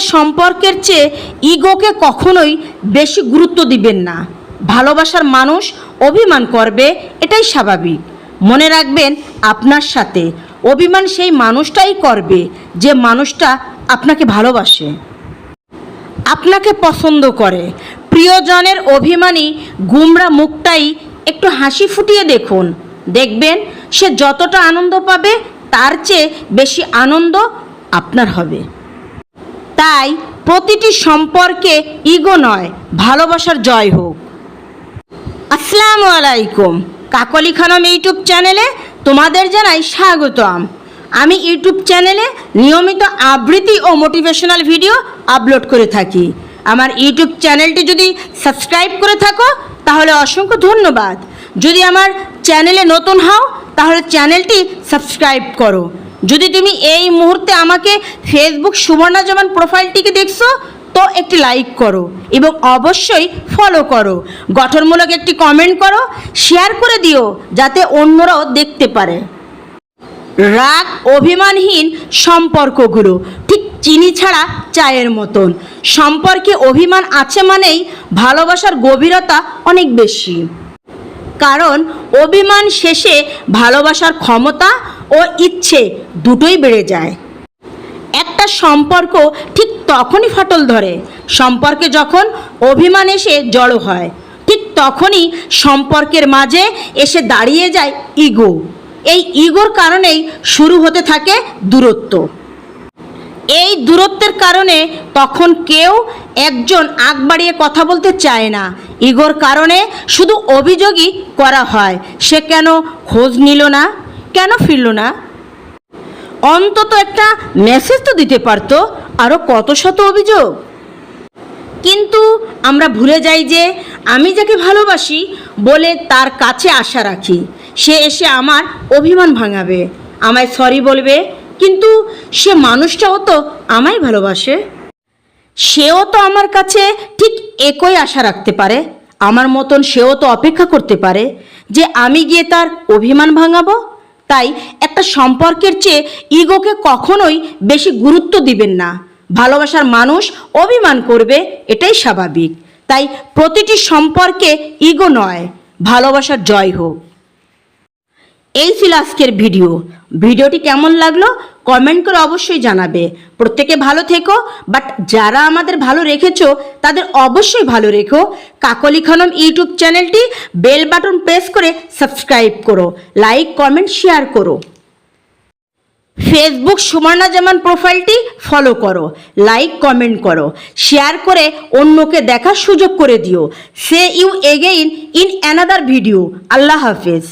সম্পর্কের চেয়ে ইগোকে কখনোই বেশি গুরুত্ব দিবেন না। ভালোবাসার মানুষ অভিমান করবে, এটাই স্বাভাবিক। মনে রাখবেন আপনার সাথে। অভিমান সেই মানুষটাই করবে যে মানুষটা আপনাকে ভালোবাসে। আপনাকে পছন্দ করে। প্রিয়জনের অভিমানী গুমরা মুখটাই একটু হাসি ফুটিয়ে দেখুন। দেখবেন সে যতটা আনন্দ পাবে, তার চেয়ে বেশি আনন্দ আপনার হবে। তাই প্রতিটি সম্পর্কে ইগো নয়, ভালোবাসার জয় হোক। আসসালামু আলাইকুম। কাকলি খানম ইউটিউব চ্যানেলে তোমাদের জানাই স্বাগতম। আমি ইউটিউব চ্যানেলে নিয়মিত আবৃত্তি ও মোটিভেশনাল ভিডিও আপলোড করে থাকি। আমার ইউটিউব চ্যানেলটি যদি সাবস্ক্রাইব করে থাকো, তাহলে অসংখ্য ধন্যবাদ। যদি আমার চ্যানেলে নতুন হও, তাহলে চ্যানেলটি সাবস্ক্রাইব করো। যদি তুমি এই মুহূর্তে আমাকে ফেসবুক সুবর্ণা জামান প্রোফাইলটিকে দেখছ, তো একটি লাইক করো এবং অবশ্যই ফলো করো। গঠনমূলক একটি কমেন্ট করো শেয়ার করে দিও, যাতে অন্যরাও দেখতে পারে। রাগ অভিমানহীন সম্পর্কগুলো ঠিক চিনি ছাড়া চায়ের মতন। সম্পর্কে অভিমান আছে মানেই ভালোবাসার গভীরতা অনেক বেশি। কারণ অভিমান শেষে ভালোবাসার ক্ষমতা ও ইচ্ছে দুটোই বেড়ে যায়। একটা সম্পর্ক ঠিক তখনই ফাটল ধরে। সম্পর্কে যখন অভিমান এসে জড়ো হয়, ঠিক তখনই সম্পর্কের মাঝে এসে দাঁড়িয়ে যায় ইগো। এই ইগোর কারণেই শুরু হতে থাকে দূরত্ব। এই দূরত্বের কারণে তখন কেউ একজন আগ বাড়িয়ে কথা বলতে চায় না। ইগোর কারণে শুধু অভিযোগই করা হয়, সে কেন খোঁজ নিল না? কেন ফিরল না? অন্তত একটা মেসেজ তো দিতে পারতো আরও কত শত অভিযোগ। কিন্তু আমরা ভুলে যাই যে আমি যাকে ভালোবাসি বলে তার কাছে আশা রাখি। সে এসে আমার অভিমান ভাঙাবে, আমায় সরি বলবে, কিন্তু সে মানুষটাও তো আমায় ভালোবাসে। সেও তো আমার কাছে ঠিক একই আশা রাখতে পারে, আমার মতন সেও তো অপেক্ষা করতে পারে যে আমি গিয়ে তার অভিমান ভাঙাবো। তাই একটা সম্পর্কের চেয়ে ইগোকে কখনোই বেশি গুরুত্ব দিবেন না। ভালোবাসার মানুষ অভিমান করবে, এটাই স্বাভাবিক। তাই প্রতিটি সম্পর্কে ইগো নয়, ভালোবাসার জয় হোক। এই ছিল আজকের ভিডিও। ভিডিওটি কেমন লাগল কমেন্ট করে অবশ্যই জানাবে। প্রত্যেকে ভালো থেকো বাট যারা আমাদের ভালো রেখেছো, তাদের অবশ্যই ভালো রেখো। কাকলি খানম ইউটিউব চ্যানেলটি বেল বাটন প্রেস করে সাবস্ক্রাইব করো লাইক কমেন্ট শেয়ার করো। ফেসবুক সুবর্ণা জামান প্রোফাইলটি ফলো করো লাইক কমেন্ট করো। শেয়ার করে অন্যকে দেখার সুযোগ করে দিও। See you again in another video আল্লাহ হাফেজ।